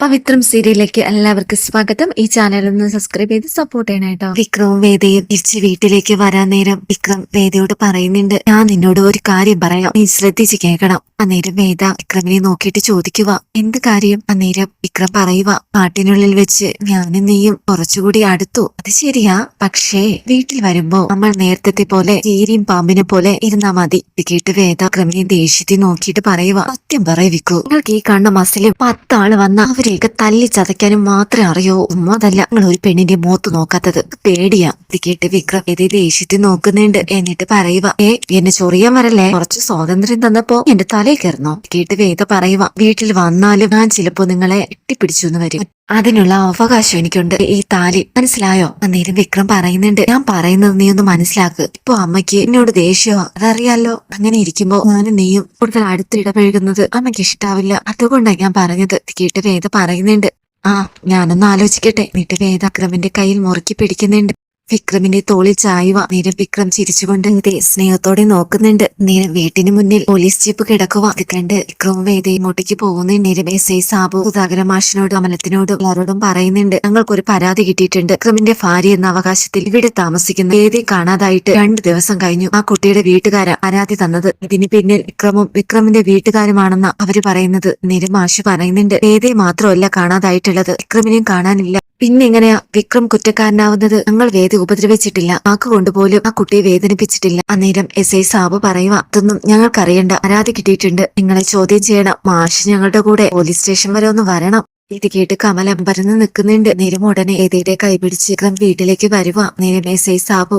പവിത്രം സീരിയലിലേക്ക് എല്ലാവർക്കും സ്വാഗതം. ഈ ചാനൽ ഒന്ന് സബ്സ്ക്രൈബ് ചെയ്ത് സപ്പോർട്ട് ചെയ്യണേട്ടോ വിക്രവും വേദയും തിരിച്ച് വീട്ടിലേക്ക് വരാൻ നേരം വിക്രം വേദയോട് പറയുന്നുണ്ട് ഞാൻ നിന്നോട് ഒരു കാര്യം പറയാം. നീ ശ്രദ്ധിച്ച് കേൾക്കണം. അന്നേരം വേദ വിക്രമിനെ നോക്കിയിട്ട് ചോദിക്കുക എന്ത് കാര്യം? അന്നേരം വിക്രം പറയുക പാട്ടിനുള്ളിൽ വെച്ച് ഞാനും നീയും കുറച്ചുകൂടി അടുത്തു. അത് ശരിയാ. പക്ഷേ വീട്ടിൽ വരുമ്പോ നമ്മൾ നേരത്തെ പോലെ ചീരിയും പാമ്പിനെ പോലെ ഇരുന്നാ മതി. കേട്ട് വേദ വിക്രമിനെ ദേഷ്യത്തിൽ നോക്കിയിട്ട് പറയുക സത്യം പറയവിക്കൂ നിങ്ങൾക്ക് ഈ കണ്ണ മസിലും പത്താൾ വന്ന അവരെയൊക്കെ തല്ലി ചതയ്ക്കാനും മാത്രമേ അറിയോ. ഉമ്മ അതല്ല നിങ്ങൾ ഒരു പെണ്ണിന്റെ മുഖത്ത് നോക്കാത്തത്. പേടിയാ. ഇത് കേട്ട് വിക്രം ഏതേ ദേഷ്യത്തിൽ നോക്കുന്നുണ്ട്. എന്നിട്ട് പറയുക ഏ എന്നെ ചൊറിയാൻ വരല്ലേ? കുറച്ച് സ്വാതന്ത്ര്യം തന്നപ്പോ എന്റെ തലയിൽ കയറുന്നോ? കേട്ട് വേദ പറയുക വീട്ടിൽ വന്നാലും ഞാൻ ചിലപ്പോ നിങ്ങളെ എട്ടിപ്പിടിച്ചു എന്ന് വരും. അതിനുള്ള അവകാശം എനിക്കുണ്ട്. ഈ താലി മനസ്സിലായോ? അന്നേരം വിക്രം പറയുന്നുണ്ട്. ഞാൻ പറയുന്നത് നീ ഒന്ന് മനസ്സിലാക്ക്. ഇപ്പൊ അമ്മയ്ക്ക് എന്നോട് ദേഷ്യമോ അതറിയാലോ? അങ്ങനെ ഇരിക്കുമ്പോ ഞാനും നീയും കൂടുതൽ അടുത്തിടപഴകുന്നത് അമ്മയ്ക്ക് ഇഷ്ടാവില്ല. അതുകൊണ്ടാണ് ഞാൻ പറഞ്ഞത്. കേട്ട് വേദ പറയുന്നുണ്ട്. ആ ഞാനൊന്ന് ആലോചിക്കട്ടെ. എന്നിട്ട് വേദ അക്രമിന്റെ കയ്യിൽ മുറുക്കി പിടിക്കുന്നുണ്ട്. വിക്രമിന്റെ തോളിൽ ചായുവ നേരം വിക്രം ചിരിച്ചുകൊണ്ട് സ്നേഹത്തോടെ നോക്കുന്നുണ്ട്. നേരം വീട്ടിന് മുന്നിൽ പോലീസ് ജീപ്പ് കിടക്കുക വിക്രണ്ട് വിക്രവും വേദ ഇങ്ങോട്ടേക്ക് പോകുന്ന. നേരം എസ് ഐ സാബു സുധാകര മാഷിനോടും അമലത്തിനോടും എല്ലാവരോടും പറയുന്നുണ്ട്. ഞങ്ങൾക്കൊരു പരാതി കിട്ടിയിട്ടുണ്ട്. വിക്രമിന്റെ ഭാര്യ എന്ന അവകാശത്തിൽ ഇവിടെ താമസിക്കുന്ന വേദി കാണാതായിട്ട് രണ്ടു ദിവസം കഴിഞ്ഞു. ആ കുട്ടിയുടെ വീട്ടുകാരാ പരാതി തന്നത്. ഇതിന് പിന്നിൽ വിക്രമും വിക്രമിന്റെ വീട്ടുകാരുമാണെന്ന അവർ പറയുന്നത്. നേരം മാഷ് പറയുന്നുണ്ട്. വേദയെ മാത്രമല്ല കാണാതായിട്ടുള്ളത്. വിക്രമിനെയും കാണാനില്ല. പിന്നെ എങ്ങനെയാ വിക്രം കുറ്റക്കാരനാവുന്നത്? ഞങ്ങൾ വേദ ഉപദ്രവിച്ചിട്ടില്ല. ആക്ക് കൊണ്ടുപോലും ആ കുട്ടിയെ വേദനിപ്പിച്ചിട്ടില്ല. അന്നേരം എസ് ഐ സാബ് പറയുക അതൊന്നും ഞങ്ങൾക്കറിയണ്ട. പരാതി കിട്ടിയിട്ടുണ്ട്. നിങ്ങളെ ചോദ്യം ചെയ്യണം. മാഷ് ഞങ്ങളുടെ കൂടെ പോലീസ് സ്റ്റേഷൻ വരെ ഒന്ന് വരണം. ഇത് കേട്ട് കമൽ അമ്പരന്ന് നിൽക്കുന്നുണ്ട് നേരം ഉടനെ എതിയുടെ കൈപിടിച്ച് വിക്രം വീട്ടിലേക്ക് വരുക നേരം എസ് ഐ സാബു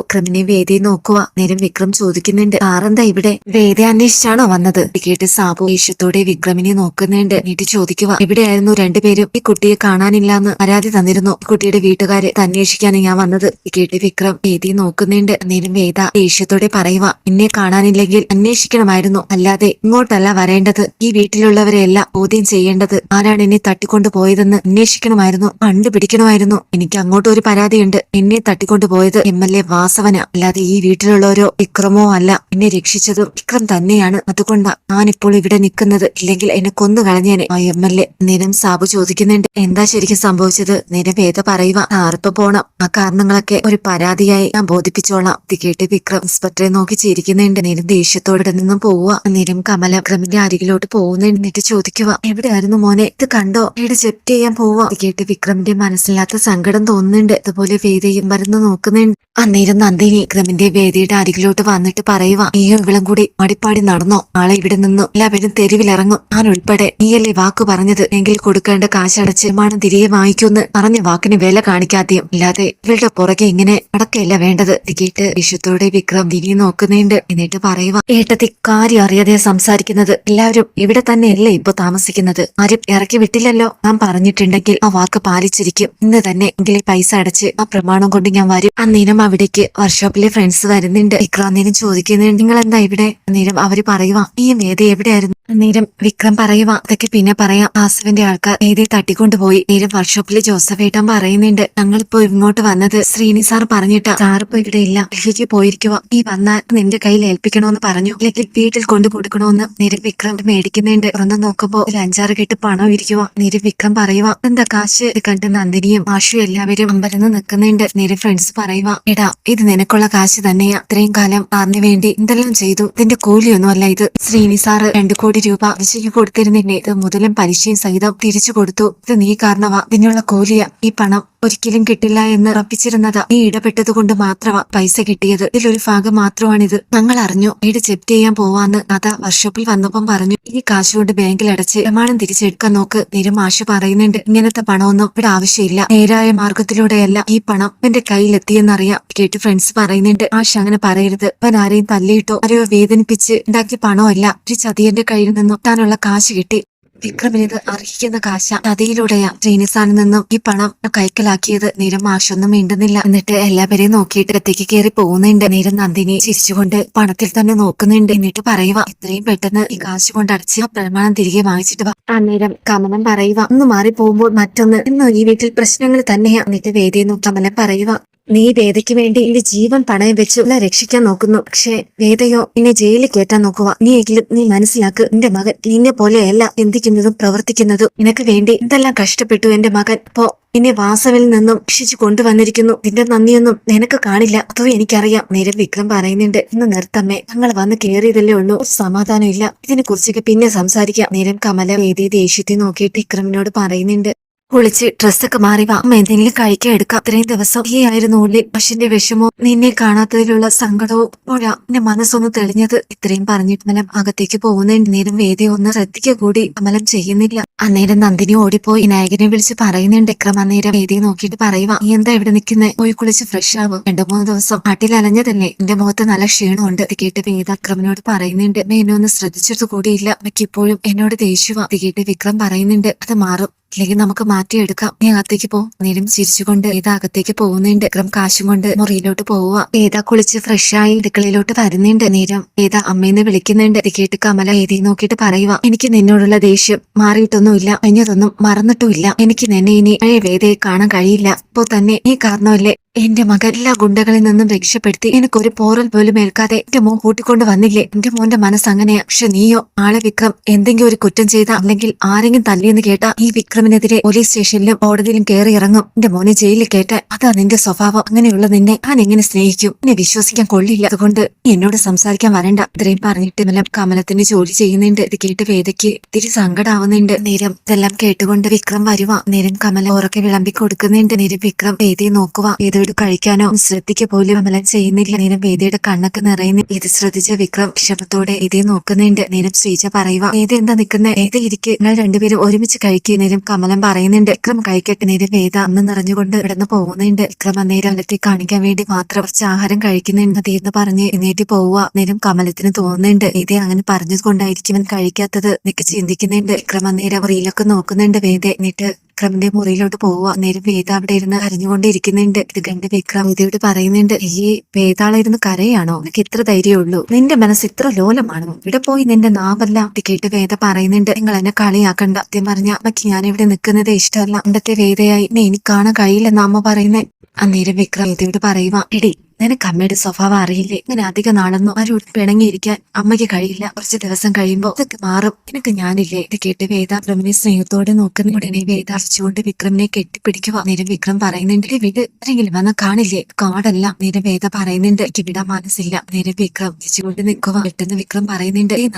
വേദി നോക്കുക നേരം വിക്രം ചോദിക്കുന്നുണ്ട്. ആറെന്താ ഇവിടെ? വേദി അന്വേഷിച്ചാണോ വന്നത്? ഇത് കേട്ട് സാബു ഈശ്വത്തോടെ വിക്രമിനെ നോക്കുന്നുണ്ട്. നീട്ടി ചോദിക്കുക ഇവിടെയായിരുന്നു രണ്ടുപേരും. ഈ കുട്ടിയെ കാണാനില്ലാന്ന് പരാതി തന്നിരുന്നു. കുട്ടിയുടെ വീട്ടുകാരെ അന്വേഷിക്കാൻ ഞാൻ വന്നത്. ഇത് കേട്ട് വിക്രം വേദി നോക്കുന്നുണ്ട്. നേരം വേദ ദേഷ്യത്തോടെ പറയുക എന്നെ കാണാനില്ലെങ്കിൽ അന്വേഷിക്കണമായിരുന്നു. അല്ലാതെ ഇങ്ങോട്ടല്ല വരേണ്ടത്. ഈ വീട്ടിലുള്ളവരെയല്ല ചോദ്യം ചെയ്യേണ്ടത്. ആരാണ് എന്നെ തട്ടിക്കൊണ്ടു പോയതെന്ന് അന്വേഷിക്കണമായിരുന്നു കണ്ടുപിടിക്കണമായിരുന്നു. എനിക്ക് അങ്ങോട്ട് ഒരു പരാതിയുണ്ട്. എന്നെ തട്ടിക്കൊണ്ടു പോയത് എം എൽ എ വാസവന. അല്ലാതെ ഈ വീട്ടിലുള്ളവരോ വിക്രമോ അല്ല. എന്നെ രക്ഷിച്ചതും വിക്രം തന്നെയാണ്. അതുകൊണ്ടാ ഞാനിപ്പോൾ ഇവിടെ നിൽക്കുന്നത്. ഇല്ലെങ്കിൽ എന്നെ കൊന്നു കളഞ്ഞേനെ. ആ എം എൽ എ നിരം സാബു ചോദിക്കുന്നുണ്ട്. എന്താ ശരിക്കും സംഭവിച്ചത്? നിരം വേദ പറയുക ആർപ്പ് പോണം. ആ കാരണങ്ങളൊക്കെ ഒരു പരാതിയായി ഞാൻ ബോധിപ്പിച്ചോളാം. ഇത് കേട്ട് വിക്രം ഇൻസ്പെക്ടറെ നോക്കി ചിരിക്കുന്നുണ്ട്. നിരം ദേഷ്യത്തോടെ നിന്നും പോവുക നിരം കമല വിക്രമിന്റെ അരികിലോട്ട് പോകുന്നുണ്ട് എന്നിട്ട് ചോദിക്കുക എവിടെയായിരുന്നു മോനെ? ഇത് കണ്ടോ? വീട് ജപ്റ്റ് ചെയ്യാൻ പോവാ. കേട്ട് വിക്രമിന്റെ മനസ്സിലാത്ത സങ്കടം തോന്നുന്നുണ്ട്. അതുപോലെ വേദയും മരുന്ന് നോക്കുന്നുണ്ട്. അന്നേരം നന്ദിനി വിക്രമിന്റെ വേദിയുടെ അരികിലോട്ട് വന്നിട്ട് പറയുക നീയും ഇവളും കൂടി മടിപ്പാടി നടന്നോ? ആളെ ഇവിടെ നിന്നു എല്ലാവരും തെരുവിലിറങ്ങും. ഞാൻ ഉൾപ്പെടെ നീയല്ലേ വാക്ക് പറഞ്ഞത്? എങ്കിൽ കൊടുക്കേണ്ട കാശടച്ച് വിമാനം തിരികെ വാങ്ങിക്കുമെന്ന് പറഞ്ഞ വാക്കിന് വില കാണിക്കാതെയും ഇല്ലാതെ ഇവളുടെ പുറകെ ഇങ്ങനെ അടക്കയല്ല വേണ്ടത്. ഇത് കേട്ട് വിഷുത്തോടെ വിക്രം തിരികെ നോക്കുന്നുണ്ട്. എന്നിട്ട് പറയുക ഏട്ടത്തി കാര്യം അറിയാതെ സംസാരിക്കുന്നത്. എല്ലാവരും ഇവിടെ തന്നെയല്ലേ ഇപ്പൊ താമസിക്കുന്നത്? ആരും ഇറക്കി വിട്ടില്ലല്ലോ? ഞാൻ പറഞ്ഞിട്ടുണ്ടെങ്കിൽ ആ വാക്ക് പാലിച്ചിരിക്കും. ഇന്ന് തന്നെ എങ്കിലും പൈസ അടച്ച് ആ പ്രമാണം കൊണ്ട് ഞാൻ വരും. അന്നേരം അവിടേക്ക് വർക്ക്ഷോപ്പിലെ ഫ്രണ്ട്സ് വരുന്നുണ്ട്. വിക്രം അന്നേരം ചോദിക്കുന്നുണ്ട് നിങ്ങൾ എന്താ ഇവിടെ അന്നേരം അവർ പറയുക ഈ വേദ എവിടെയായിരുന്നു? അന്നേരം വിക്രം പറയുക അതൊക്കെ പിന്നെ പറയാം ആസുവിന്റെ ആൾക്കാർ വേദയെ തട്ടിക്കൊണ്ടുപോയി. നേരം വർക്ക്ഷോപ്പിൽ ജോസഫ് ഏട്ടൻ പറയുന്നുണ്ട് ഞങ്ങളിപ്പോ ഇങ്ങോട്ട് വന്നത് ശ്രീനി സാർ പറഞ്ഞിട്ടാ. സാർ ഇപ്പൊ ഇവിടെ ഇല്ല ഡൽഹിക്ക് പോയിരിക്കുക നീ വന്നാൽ നിന്റെ കയ്യിൽ ഏൽപ്പിക്കണോന്ന് പറഞ്ഞു അല്ലെങ്കിൽ വീട്ടിൽ കൊണ്ടു കൊടുക്കണോന്ന് നേരം വിക്രം മേടിക്കുന്നുണ്ട്. തുറന്ന് നോക്കുമ്പോ ഒരു അഞ്ചാറ് കെട്ട് പണം ഇരിക്കുക നേരം വിക്രം പറയുക. എന്താ കാശ്? കണ്ട് നന്ദിനിയും ആഷും എല്ലാവരും അമ്പരന്ന് നിൽക്കുന്നുണ്ട്. നേരെ ഫ്രണ്ട്സ് പറയുക എടാ ഇത് നിനക്കുള്ള കാശ് തന്നെയാ. ഇത്രയും കാലം ആറിന് വേണ്ടി എന്തെല്ലാം ചെയ്തു? ഇതിന്റെ കൂലിയൊന്നും അല്ല ഇത്. ശ്രീനി സാറ് രണ്ടു കോടി രൂപ പലിശയ്ക്ക് കൊടുത്തിരുന്നില്ലേ? ഇത് മുതലും പലിശയും സഹിതം തിരിച്ചു കൊടുത്തു. ഇത് നീ കാരണമാ ഇതിനുള്ള കൂലിയ. ഈ പണം ഒരിക്കലും കിട്ടില്ല എന്ന് ഉറപ്പിച്ചിരുന്നതാ. നീ ഇടപെട്ടത് കൊണ്ട് മാത്രമാ പൈസ കിട്ടിയത്. ഇതിലൊരു ഭാഗം മാത്രമാണിത്. ഞങ്ങൾ അറിഞ്ഞു. വീട് ജപ്റ്റ് ചെയ്യാൻ പോവാന്ന്. അതാ വർക്ക്ഷോപ്പിൽ വന്നപ്പം പറഞ്ഞു ഈ കാശ് കൊണ്ട് ബാങ്കിൽ അടച്ച് പ്രമാണം തിരിച്ചെടുക്കാൻ നോക്ക്. നിരമാഷ് പറയുന്നുണ്ട്. ഇങ്ങനത്തെ പണമൊന്നും ഇവിടെ ആവശ്യമില്ല. നേരായ മാർഗത്തിലൂടെയല്ല ഈ പണം എന്റെ കയ്യിലെത്തിയെന്നറിയാം. കേട്ട് ഫ്രണ്ട്സ് പറയുന്നുണ്ട്. ആശ അങ്ങനെ പറയരുത്. അവൻ ആരെയും തല്ലിയിട്ടോ ആരെയോ വേദനിപ്പിച്ച് ഉണ്ടാക്കിയ പണമല്ല. ഒരു ചതിയന്റെ കയ്യിൽ നിന്നും താനുള്ള കാശ് കിട്ടി. വിക്രമിനിത് അർഹിക്കുന്ന കാശ നദിയിലൂടെയാ ശ്രീനിസാനിൽ നിന്നും ഈ പണം കൈക്കലാക്കിയത്. നീരം മാഷൊന്നും മിണ്ടുന്നില്ല. എന്നിട്ട് എല്ലാവരെയും നോക്കിയിട്ട് ഇടത്തേക്ക് കയറി പോകുന്നുണ്ട്. നീരം നന്ദിനി ചിരിച്ചുകൊണ്ട് പണത്തിൽ തന്നെ നോക്കുന്നുണ്ട്. എന്നിട്ട് പറയുക ഇത്രയും പെട്ടെന്ന് ഈ കാശ് കൊണ്ട് അടച്ച് പ്രമാണം തിരികെ വാങ്ങിച്ചിട്ട് വാ. അന്നേരം കമലം പറയുക ഒന്ന് മാറി പോകുമ്പോൾ മറ്റൊന്ന്. ഇന്ന് ഈ വീട്ടിൽ പ്രശ്നങ്ങൾ തന്നെയാ. എന്നിട്ട് വേദിയെന്നു കമലം പറയുക നീ വേദയ്ക്ക് വേണ്ടി എന്റെ ജീവൻ പണയം വെച്ചു ഉള്ള രക്ഷിക്കാൻ നോക്കുന്നു. പക്ഷേ വേദയോ എന്നെ ജയിലിൽ കയറ്റാൻ നോക്കുക നീ എങ്കിലും നീ മനസ്സിലാക്ക് എന്റെ മകൻ നിന്നെ പോലെയല്ല ചിന്തിക്കുന്നതും പ്രവർത്തിക്കുന്നതും. നിനക്ക് വേണ്ടി എന്തെല്ലാം കഷ്ടപ്പെട്ടു എന്റെ മകൻ? ഇപ്പോ എന്നെ വാസവിൽ നിന്നും രക്ഷിച്ചു കൊണ്ടുവന്നിരിക്കുന്നു. നിന്റെ നന്ദിയൊന്നും നിനക്ക് കാണില്ല. അതോ എനിക്കറിയാം. നേരം വിക്രം പറയുന്നുണ്ട്. ഇന്ന് നിർത്തമ്മേ. ഞങ്ങൾ വന്ന് കയറിയതല്ലേ ഉള്ളൂ. സമാധാനം ഇല്ല. ഇതിനെ കുറിച്ചൊക്കെ പിന്നെ സംസാരിക്കാം. നേരം കമല വേദി ദേഷ്യത്തെ നോക്കിയിട്ട് വിക്രമിനോട് പറയുന്നുണ്ട്. കുളിച്ച് ഡ്രസ്സൊക്കെ മാറി വാ. അമ്മ എന്തെങ്കിലും കഴിക്കാൻ എടുക്കാം. ഇത്രയും ദിവസം ഈ ആയിരുന്നു ഉള്ളിൽ പശുവിന്റെ വിഷമവും നിന്നെ കാണാത്തതിലുള്ള സങ്കടവും പുഴ എന്റെ മനസ്സൊന്ന് തെളിഞ്ഞത് ഇത്രയും പറഞ്ഞിട്ട് മലം അകത്തേക്ക് പോകുന്നതിന് നേരം വേദി ഒന്ന് ശ്രദ്ധിക്കുക കൂടി. അമലം ചെയ്യുന്നില്ല. അന്നേരം നന്ദിനി ഓടിപ്പോയി. വിനായകനെ വിളിച്ച് പറയുന്നുണ്ട്. വിക്രം അന്നേരം വേദിയെ നോക്കിയിട്ട് പറയുക നീ എന്താ ഇവിടെ നിൽക്കുന്നത് പോയി കുളിച്ച് ഫ്രഷ് ആവും. രണ്ടു മൂന്ന് ദിവസം നാട്ടിൽ അലഞ്ഞതല്ലേ? എന്റെ മുഖത്ത് നല്ല ക്ഷീണമുണ്ട്. ഇത് കേട്ട് വേദ അക്രമനോട് പറയുന്നുണ്ട്. എന്നെ ഒന്ന് ശ്രദ്ധിച്ചിട്ട് കൂടിയില്ല. എനിക്ക് ഇപ്പോഴും എന്നോട് ദേഷ്യവാ ഇത് കേട്ട് വിക്രം പറയുന്നുണ്ട്. അത് മാറും. ഇല്ലെങ്കിൽ നമുക്ക് മാറ്റിയെടുക്കാം. നീ അകത്തേക്ക് പോ. നേരം ചിരിച്ചുകൊണ്ട് ഏതാ അകത്തേക്ക് പോകുന്നുണ്ട്. വിക്രം കാശും കൊണ്ട് മുറിയിലോട്ട് പോവുക ഏതാ കുളിച്ച് ഫ്രഷായി അടുക്കളയിലോട്ട് വരുന്നുണ്ട് നേരം. ഏതാ അമ്മേന്ന് വിളിക്കുന്നുണ്ട്. കേട്ട് കമല ഏതി നോക്കിയിട്ട് പറയുക എനിക്ക് നിന്നോടുള്ള ദേഷ്യം മാറിയിട്ടൊന്നുമില്ല. കഴിഞ്ഞതൊന്നും മറന്നിട്ടുമില്ല. എനിക്ക് നിന്നെ ഇനി പഴയ വേദയെ കാണാൻ കഴിയില്ല. ഇപ്പോ തന്നെ ഈ കാരണമല്ലേ എന്റെ മകൻ എല്ലാ ഗുണ്ടകളിൽ നിന്നും രക്ഷപ്പെടുത്തി എനിക്കൊരു പോറൽ പോലും ഏൽക്കാതെ എന്റെ മോൻ കൂട്ടിക്കൊണ്ട് വന്നില്ലേ? എന്റെ മോന്റെ മനസ്സ് അങ്ങനെയാ പക്ഷെ നീയോ ആളെ വിക്രം എന്തെങ്കിലും ഒരു കുറ്റം ചെയ്ത അല്ലെങ്കിൽ ആരെങ്കിലും തല്ലിയെന്ന് കേട്ട ഈ വിക്രമിനെതിരെ പോലീസ് സ്റ്റേഷനിലും കോടതിയിലും കയറി ഇറങ്ങും. എന്റെ മോനെ ജയിലിൽ കേട്ട അതാ നിന്റെ സ്വഭാവം. അങ്ങനെയുള്ള നിന്നെ ഞാൻ എങ്ങനെ സ്നേഹിക്കും? എന്നെ വിശ്വസിക്കാൻ കൊള്ളില്ല. അതുകൊണ്ട് എന്നോട് സംസാരിക്കാൻ വരണ്ട. ഇത്രയും പറഞ്ഞിട്ട് മെല്ലെ കമലത്തിന് ജോലി ചെയ്യുന്നുണ്ട്. ഇത് കേട്ട് വേദയ്ക്ക് ഇത്തിരി സങ്കടാവുന്നുണ്ട്. നേരം ഇതെല്ലാം കേട്ടുകൊണ്ട് വിക്രം വരുവാ. നേരം കമല ഉറക്കെ വിളമ്പി കൊടുക്കുന്നുണ്ട്. നേരം വിക്രം വേദിയെ നോക്കുക വേദയോട് കഴിക്കാനോ? ശ്രദ്ധിക്ക പോലും അമലൻ ചെയ്യുന്നില്ല. നീനം വേദിയുടെ കണ്ണൊക്കെ നിറയുന്നു ഇത് ശ്രദ്ധിച്ച വിക്രം ക്ഷമത്തോടെ ഇതേ നോക്കുന്നുണ്ട്. നീനം ശ്രീജ പറയുക വേദ എന്താ നിൽക്കുന്നത് വേദ ഇരിക്ക്? നിങ്ങൾ രണ്ടുപേരും ഒരുമിച്ച് കഴിക്കുക നീനം കമലം പറയുന്നുണ്ട്. വിക്രം കഴിക്കട്ടെ നീനം വേദ അന്ന് നിറഞ്ഞുകൊണ്ട് ഇടന്ന് പോകുന്നുണ്ട്. വിക്രം അന്നേരം അല്ലെത്തി കാണിക്കാൻ വേണ്ടി മാത്രം കുറച്ച് ആഹാരം കഴിക്കുന്നുണ്ട്. തീർന്ന് പറഞ്ഞ് എഴുന്നേറ്റ് പോവുക നേരം കമലത്തിന് തോന്നുന്നുണ്ട്. ഇതേ അങ്ങനെ പറഞ്ഞത് കൊണ്ടായിരിക്കും കഴിക്കാത്തത് നിക്ക് ചിന്തിക്കുന്നുണ്ട്. വിക്രം അന്നേരം റീലൊക്കെ നോക്കുന്നുണ്ട് വേദ. എന്നിട്ട് വിക്രമിന്റെ മുറിയിലോട്ട് പോവുക. നേരം വേദ അവിടെ ഇരുന്ന് കരഞ്ഞുകൊണ്ടിരിക്കുന്നുണ്ട് ഇത് കണ്ട് വിക്രം വേദയോട് പറയുന്നുണ്ട് ഈ വേദാളിരുന്ന് കരയാണോ? നിനക്ക് ഇത്ര ധൈര്യമുള്ളൂ നിന്റെ മനസ്സ് ഇത്ര ലോലമാണോ. ഇവിടെ പോയി നിന്റെ നാവല്ല കേട്ട് വേദ പറയുന്നുണ്ട് നിങ്ങൾ എന്നെ കളിയാക്കണ്ട. സത്യം പറഞ്ഞ അമ്മയ്ക്ക് ഞാൻ ഇവിടെ നിൽക്കുന്നത് ഇഷ്ടമല്ല. പണ്ടത്തെ വേദയായി. എന്നെ എനിക്ക് കാണാൻ കഴിയില്ലെന്ന് അമ്മ പറയുന്നേ. അന്നേരം വിക്രം വേദയോട് പറയുക എടി നിനക്ക് അമ്മയുടെ സ്വഭാവം അറിയില്ലേ? ഇങ്ങനെ അധിക നാളൊന്നും ആരോട് പിണങ്ങിയിരിക്കാൻ അമ്മയ്ക്ക് കഴിയില്ല. കുറച്ച് ദിവസം കഴിയുമ്പോൾ ഇതൊക്കെ മാറും. നിനക്ക് ഞാനില്ലേ? ഇത് കേട്ട് വേദ വിക്രമിനെ സ്നേഹത്തോടെ നോക്കുന്ന. ഉടനെ വേദ അരച്ചുകൊണ്ട് വിക്രമിനെ കെട്ടിപ്പിടിക്കുക നേരം വിക്രം പറയുന്നുണ്ട് വീട്. ആരെങ്കിലും വന്ന കാണില്ലേ? കാടല്ല. നേരം വേദ പറയുന്നുണ്ട് എനിക്ക് വിടാൻ മനസ്സില്ല. നേരം വിക്രം തിരിച്ചുകൊണ്ട് നിൽക്കുക പെട്ടെന്ന് വിക്രം പറയുന്നുണ്ട് ഈ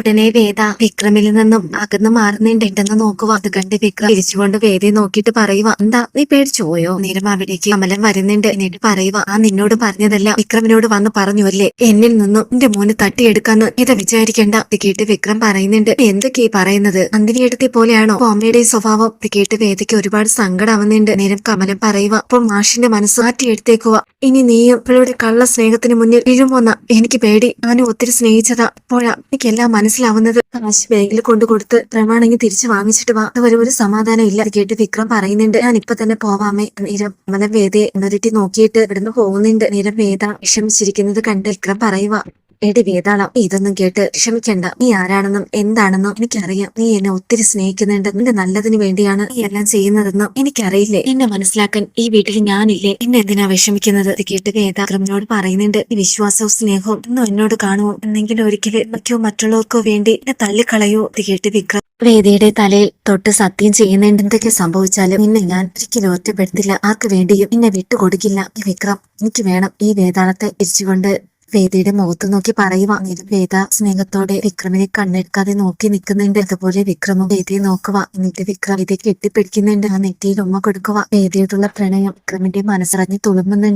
ഉടനെ വേദ വിക്രമിൽ നിന്നും അകന്ന് മാറുന്നുണ്ട്. എന്തെന്ന് നോക്കുക അത് കണ്ട് വിക്രം തിരിച്ചുകൊണ്ട് വേദയെ നോക്കിയിട്ട് പറയുക എന്താ? നീ പേടിച്ചു പോയോ? നേരം അവിടേക്ക് അമലം വരുന്നുണ്ട്. എന്നിട്ട് പറയുക ആ നിന്നോട് പറഞ്ഞതല്ല. വിക്രമിനോട് വന്ന് പറഞ്ഞു അല്ലേ? എന്നിൽ നിന്നും എന്റെ മോന് തട്ടിയെടുക്കാന്ന് ഇത് വിചാരിക്കണ്ട ഇത് കേട്ട് വിക്രം പറയുന്നുണ്ട്. "നീ എന്തൊക്കെയാ പറയുന്നത്? നന്ദിനിയെടുത്തെ പോലെയാണോ? അപ്പൊ സ്വഭാവം? ഇത് കേട്ട് വേദയ്ക്ക് ഒരുപാട് സങ്കടാവുന്നുണ്ട്. നേരം കമലം പറയുക അപ്പോൾ മാഷിന്റെ മനസ്സ് മാറ്റിയെടുത്തേക്കുക ഇനി നീയും ഇവളുടെ കള്ള സ്നേഹത്തിന് മുന്നിൽ വീഴുമോന്ന എനിക്ക് പേടി. ഞാനും ഒത്തിരി സ്നേഹിച്ചതാ. അപ്പോഴാ എനിക്കെല്ലാം മനസ്സിലാവുന്നത്. കാശ് ബാഗിൽ കൊണ്ടു കൊടുത്ത് പ്രമാണെങ്കിൽ തിരിച്ചു വാങ്ങിച്ചിട്ട് വാ. അതുവരെ ഒരു സമാധാനം ഇല്ല. കേട്ട് വിക്രം പറയുന്നുണ്ട് ഞാൻ ഇപ്പൊ തന്നെ പോവാമേ നീരം കമലം വേദയെ ഉണരുട്ടി നോക്കിയിട്ട് ഇവിടുന്ന് പോകുന്നുണ്ട് നിലം വേദ വിഷമിച്ചിരിക്കുന്നത് കണ്ട് വിക്രം പറയുക എടി വേദാളം ഇതൊന്നും കേട്ട് ക്ഷമിക്കണ്ട നീ ആരാണെന്നും എന്താണെന്നും എനിക്കറിയാം. നീ എന്നെ ഒത്തിരി സ്നേഹിക്കുന്നുണ്ട്. നിന്റെ നല്ലതിന് വേണ്ടിയാണ് നീ എല്ലാം ചെയ്യുന്നതെന്നും എനിക്കറിയില്ലേ? എന്നെ മനസ്സിലാക്കാൻ ഈ വീട്ടിൽ ഞാനില്ലേ? എന്നെ എന്തിനാ വിഷമിക്കുന്നത്? കേട്ട് വേദാക്രമിനോട് പറയുന്നുണ്ട്. ഈ വിശ്വാസവും സ്നേഹവും ഇന്നും എന്നോട് കാണുമോ? എന്നെങ്കിലും ഒരിക്കലും മറ്റോ മറ്റുള്ളവർക്കോ വേണ്ടി എന്നെ തള്ളിക്കളയോ? കേട്ട് വിക്രം വേദിയുടെ തലയിൽ തൊട്ട് സത്യം ചെയ്യുന്ന എന്തൊക്കെ സംഭവിച്ചാലും നിന്നെ ഞാൻ ഒരിക്കലും ഒറ്റപ്പെടുത്തില്ല. ആർക്ക് വേണ്ടിയും നിന്നെ വിട്ടുകൊടുക്കില്ല. വിക്രം എനിക്ക് വേണം ഈ വേദാളത്തെ തിരിച്ചുകൊണ്ട് വേദിയുടെ മുഖത്ത് നോക്കി പറയുവാങ്ങിയിരുന്നു വേദ സ്നേഹത്തോടെ വിക്രമിനെ കണ്ണെടുക്കാതെ നോക്കി നിൽക്കുന്നുണ്ട്. അതുപോലെ വിക്രമും വേദിയെ നോക്കുക എന്നിട്ട് വിക്രം വേദിയെ കെട്ടിപ്പിടിക്കുന്നുണ്ട്. ആ നെറ്റിയിൽ ഉമ്മ കൊടുക്കുക വേദിയോടുള്ള പ്രണയം വിക്രമിന്റെ മനസ്സറിഞ്ഞ് തുളുമ്പുന്നുണ്ട്.